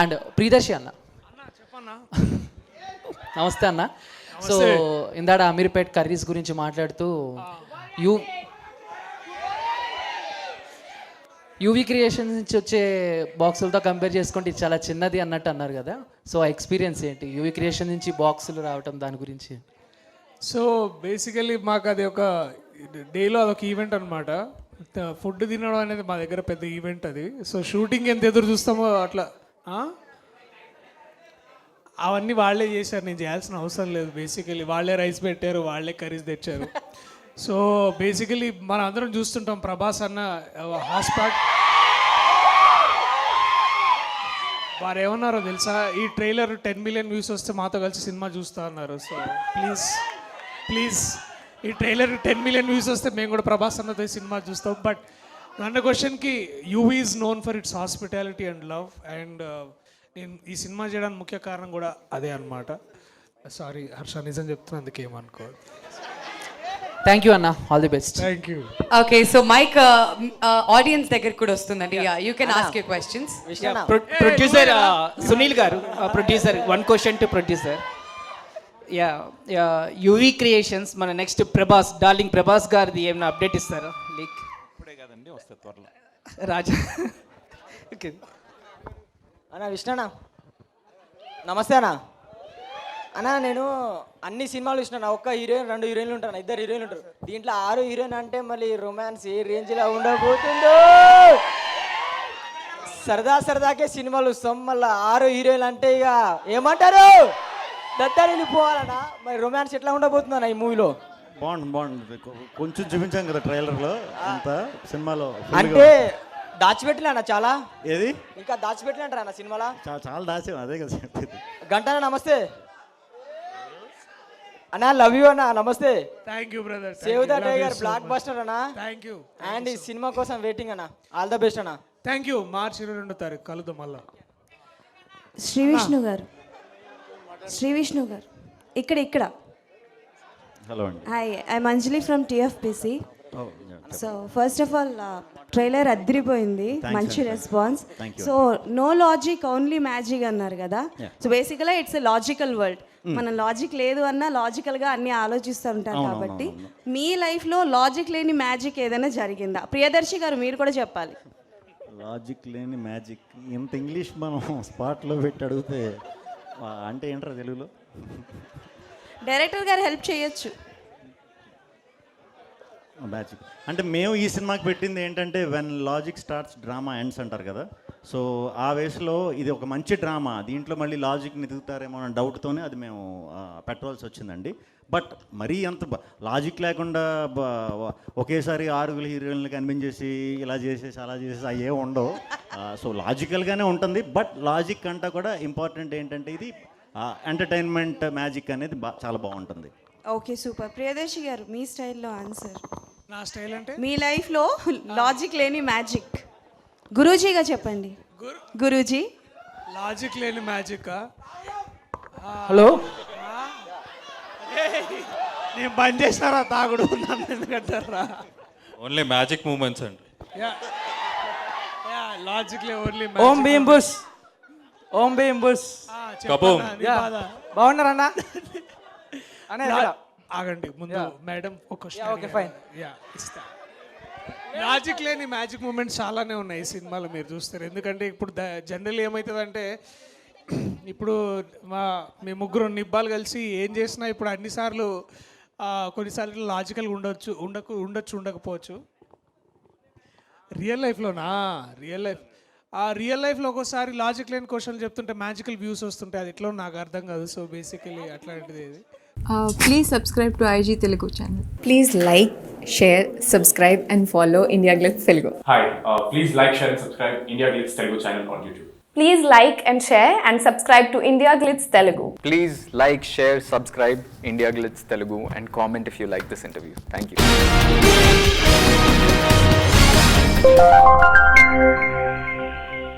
And Priyadarshi అన్న. నమస్తే అన్న. సో ఇందాడ అమీర్పేట్ కర్రీస్ గురించి మాట్లాడుతూ యూ యూవీ క్రియేషన్ నుంచి వచ్చే బాక్సులతో కంపేర్ చేసుకుంటే ఇది చాలా చిన్నది అన్నట్టు అన్నారు కదా. సో ఆ ఎక్స్పీరియన్స్ ఏంటి? యూవీ క్రియేషన్ నుంచి బాక్సులు రావటం దాని గురించి. సో బేసికలీ మాకు అది ఒక డేలో అదొక ఈవెంట్ అనమాట ఫుడ్ తినడం అనేది మా దగ్గర పెద్ద ఈవెంట్ అది. సో షూటింగ్ ఎంత ఎదురు చూస్తామో అట్లా? అవన్నీ వాళ్ళే చేశారు నేను చేయాల్సిన అవసరం లేదు బేసికలీ వాళ్ళే రైస్ పెట్టారు వాళ్ళే కర్రీస్ తెచ్చారు. సో బేసికలీ మనం అందరం చూస్తుంటాం ప్రభాస్ అన్న హాస్పిటల్ వారు ఏమన్నారో తెలుసా? ఈ ట్రైలర్ టెన్ మిలియన్ వ్యూస్ వస్తే మాతో కలిసి సినిమా చూస్తా అన్నారు. సో ప్లీజ్ ప్లీజ్ ఈ ట్రైలర్ టెన్ మిలియన్ వ్యూస్ వస్తే మేము కూడా ప్రభాస్ అన్నతో సినిమా చూస్తాం. బట్ నన్న క్వశ్చన్కి UV is known for its hospitality and love and నేను ఈ సినిమా చేయడానికి ముఖ్య కారణం కూడా అదే అనమాట సారీ హర్ష నిజం చెప్తున్నందుకు ఏమనుకో థ్యాంక్ యూ అన్న. All the best thank you okay so mike audience దగ్గర కూడా వస్తుందండి. You can ask you questions producer Sunil garu producer one question to producer yeah UV creations మన నెక్స్ట్ ప్రభాస్ డార్లింగ్ ప్రభాస్ గారిది ఏమైనా అప్డేట్ ఇస్తారా? లీక్ ఇప్పుడే కదండి వస్తే త్వరలో. రాజా ఓకే. అన్న విష్ణనా? నమస్తే అన్న. అన్న నేను అన్ని సినిమాలు చూసిన ఒక్క హీరోయిన్ రెండు హీరోయిన్లు ఉంటాను ఇద్దరు హీరోయిన్లు ఉంటారు. దీంట్లో ఆరు హీరోయిన్ అంటే మళ్ళీ రొమాన్స్ ఏ రేంజ్లో ఉండబోతుందో? సరదా సరదాకే సినిమాలు వస్తాం. మళ్ళీ ఆరు హీరోయిన్లు అంటే ఇక ఏమంటారు? దత్తాలు వెళ్ళిపోవాలన్నా మరి రొమాన్స్ ఎట్లా ఉండబోతుందన్న ఈ మూవీలో బాగుంది బాగుంది. కొంచెం చూపించాం కదా ట్రైలర్లో అంత సినిమాలో. అంటే దాచిపెట్టలే అన్న చాలా? ఏది? ఇంకా అన్న సినిమాలో? చాలా దాచాం అదే కదా గంటనా నమస్తే. అన్నా లవ్ యూ అన్న నమస్తే. Thank you brother save the tiger blockbuster అన్న. థ్యాంక్ యూ అండ్ ఈ సినిమా కోసం వెయిటింగ్ అన్న. ఆల్ ద బెస్ట్ అన్న. థ్యాంక్ యూ మార్చి ఇరవై రెండో తారీఖు కలుద్దాం మళ్ళా. శ్రీ విష్ణు గారు. శ్రీ విష్ణు గారు. ఇక్కడ ఇక్కడ. హలో అండి hi I Anjali from TFPC. So first of all trailer అద్దరిపోయింది. మంచి. Response. So no logic only magic అన్నారు కదా. సో బేసికల్గా ఇట్స్ ఎ లాజికల్ వరల్డ్ మన లాజిక్ లేదు అన్నా లాజికల్గా అన్ని ఆలోచిస్తూ ఉంటారు కాబట్టి మీ లైఫ్లో లాజిక్ లేని మ్యాజిక్ ఏదైనా జరిగిందా? ప్రియదర్శి గారు మీరు కూడా చెప్పాలి. లాజిక్ లేని మ్యాజిక్ ఇంత ఇంగ్లీష్ మనం స్పాట్లో పెట్టి అడిగితే అంటే ఏంటారు తెలుగులో? డైరెక్టర్ గారు హెల్ప్ చేయొచ్చు. Oh, మ్యాజిక్ అంటే మేము ఈ సినిమాకి పెట్టింది ఏంటంటే when logic starts drama ends అంటారు కదా. సో ఆ వయసులో ఇది ఒక మంచి డ్రామా దీంట్లో మళ్ళీ లాజిక్ని ఎదుగుతారేమో అన్న డౌట్తోనే అది మేము పెట్టవలసి వచ్చిందండి. బట్ మరీ అంత లాజిక్ లేకుండా ఒకేసారి ఆరుగురు హీరోయిన్లు కనిపించేసి ఇలా చేసేసి అలా చేసేసి అవి ఉండవు. సో లాజికల్గానే ఉంటుంది. బట్ లాజిక్ అంటా కూడా ఇంపార్టెంట్ ఏంటంటే ఇది ఎంటర్టైన్మెంట్ మ్యాజిక్ అనేది బా చాలా బాగుంటుంది. Okay super. ప్రియదర్శి గారు మీ స్టైల్లో ఆన్సర్. నా స్టైల్ అంటే? మీ లైఫ్లో లాజిక్ లేని మ్యాజిక్. గురూజీగా చెప్పండి. గురూజీ. లాజిక్ లేని మ్యాజిక్ హలో? నేను బంద్ చేసినారా? తాగుడు నన్ను ఎందుకంటారా? ఓన్లీ మ్యాజిక్ మూమెంట్స్ అండి. లాజిక్ లే ఓన్లీ ఓం భీమ్ బుస్. ఓం భీమ్ బుస్. కబూమ్. బాగున్నారన్నా అనే ఆగండి ముందు మేడం ఒక okay, fine. యా ఇస్తా. లాజిక్ లేని మ్యాజిక్ మూమెంట్స్ చాలానే ఉన్నాయి ఈ సినిమాలో మీరు చూస్తారు. ఎందుకంటే ఇప్పుడు జనరల్ ఏమవుతుందంటే ఇప్పుడు మా మేము ముగ్గురు నిబ్బాలు కలిసి ఏం చేసినా ఇప్పుడు అన్నిసార్లు ఆ, కొన్నిసార్లు లాజికల్గా ఉండొచ్చు ఉండకు ఉండొచ్చు ఉండకపోవచ్చు. రియల్ లైఫ్లోనా రియల్ లైఫ్ ఆ రియల్ లైఫ్లో ఒక్కోసారి లాజిక్ లేని క్వశ్చన్లు చెప్తుంటే మ్యాజికల్ వ్యూస్ వస్తుంటాయి అది ఎట్లా నాకు అర్థం కాదు సో బేసికలీ అట్లాంటిది ఇది Uh, please subscribe to IG Telugu channel. Please like, share, subscribe, and follow India Glitz Telugu. Hi, uh, please like, share and subscribe India Glitz Telugu channel on YouTube. Please like and share and subscribe to India Glitz Telugu. Please like, share, subscribe India Glitz Telugu and comment if you like this interview. Thank you.